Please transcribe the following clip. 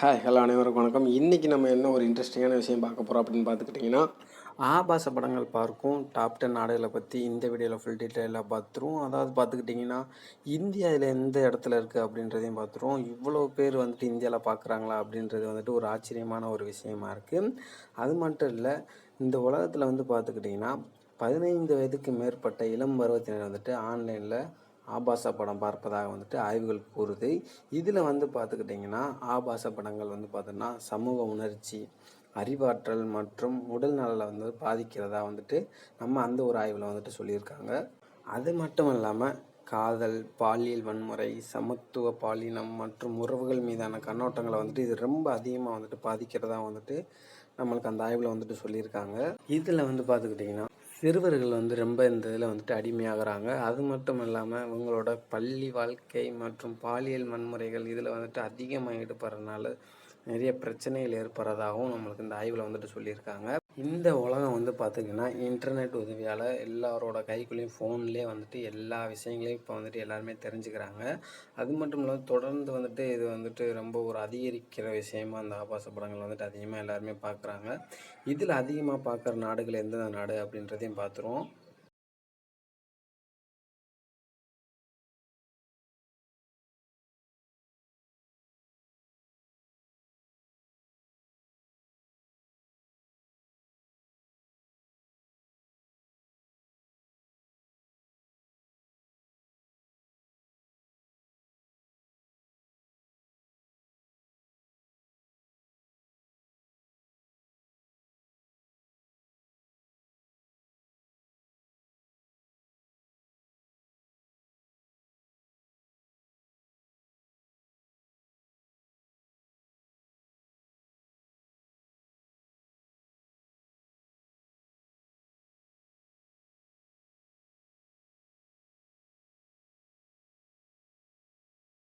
Hi hello அனைவருக்கும் வணக்கம். இன்றைக்கி நம்ம என்ன ஒரு இன்ட்ரெஸ்டிங்கான விஷயம் பார்க்க போகிறோம் அப்படின்னு பார்த்துக்கிட்டிங்கன்னா ஆபாச படங்கள் பார்க்கும் டாப் டென் நாடுகளை பற்றி இந்த வீடியோவில் ஃபுல் டீட்டெயிலாக பார்த்துருவோம். அதாவது பார்த்துக்கிட்டிங்கன்னா இந்தியா இதில் எந்த இடத்துல இருக்குது அப்படின்றதையும் பார்த்துருவோம். இவ்வளோ பேர் வந்துட்டு இந்தியாவில் பார்க்குறாங்களா அப்படின்றது வந்துட்டு ஒரு ஆச்சரியமான ஒரு விஷயமா இருக்குது அது மட்டும் இல்லை இந்த உலகத்தில் வந்து பார்த்துக்கிட்டிங்கன்னா பதினைந்து வயதுக்கு மேற்பட்ட இளம் பருவத்தினர் வந்துட்டு ஆன்லைனில் ஆபாச படம் பார்ப்பதாக வந்துட்டு ஆய்வுகள் கூறுது. இதில் வந்து பார்த்துக்கிட்டிங்கன்னா ஆபாச படங்கள் வந்து பார்த்தோன்னா சமூக உணர்ச்சி அறிவாற்றல் மற்றும் உடல் நலனை வந்து பாதிக்கிறதா வந்துட்டு நம்ம அந்த ஒரு ஆய்வில் வந்துட்டு சொல்லியிருக்காங்க. அது மட்டும் இல்லாமல் காதல் பாலியல் வன்முறை சமத்துவ பாலினம் மற்றும் உறவுகள் மீதான கண்ணோட்டங்களை வந்துட்டு இது ரொம்ப அதிகமாக வந்துட்டு பாதிக்கிறதா வந்துட்டு நம்மளுக்கு அந்த ஆய்வில் வந்துட்டு சொல்லியிருக்காங்க. இதில் வந்து பார்த்துக்கிட்டிங்கன்னா சிறுவர்கள் வந்து ரொம்ப இந்த இதில் வந்துட்டு அடிமையாகிறாங்க. அது மட்டும் இல்லாமல் இவங்களோட பள்ளி வாழ்க்கை மற்றும் பாலியல் வன்முறைகள் இதில் வந்துட்டு அதிகமாக ஈடுபடுறதுனால நிறைய பிரச்சனைகள் ஏற்படுறதாகவும் நம்மளுக்கு இந்த ஆய்வில் வந்துட்டு சொல்லியிருக்காங்க. இந்த உலகம் வந்து பார்த்திங்கன்னா இன்டர்நெட் உதவியால் எல்லாரோட கைக்குள்ளேயும் ஃபோன்லேயே வந்துட்டு எல்லா விஷயங்களையும் இப்போ வந்துட்டு எல்லாருமே தெரிஞ்சுக்கிறாங்க. அது மட்டும் இல்லாமல் தொடர்ந்து வந்துட்டு இது வந்துட்டு ரொம்ப ஒரு அதிகரிக்கிற விஷயமா அந்த ஆபாச படங்கள் வந்துட்டு அதிகமாக எல்லாருமே பார்க்குறாங்க இதில் அதிகமாக பார்க்குற நாடுகள் எந்தெந்த நாடு அப்படின்றதையும் பார்த்துருவோம்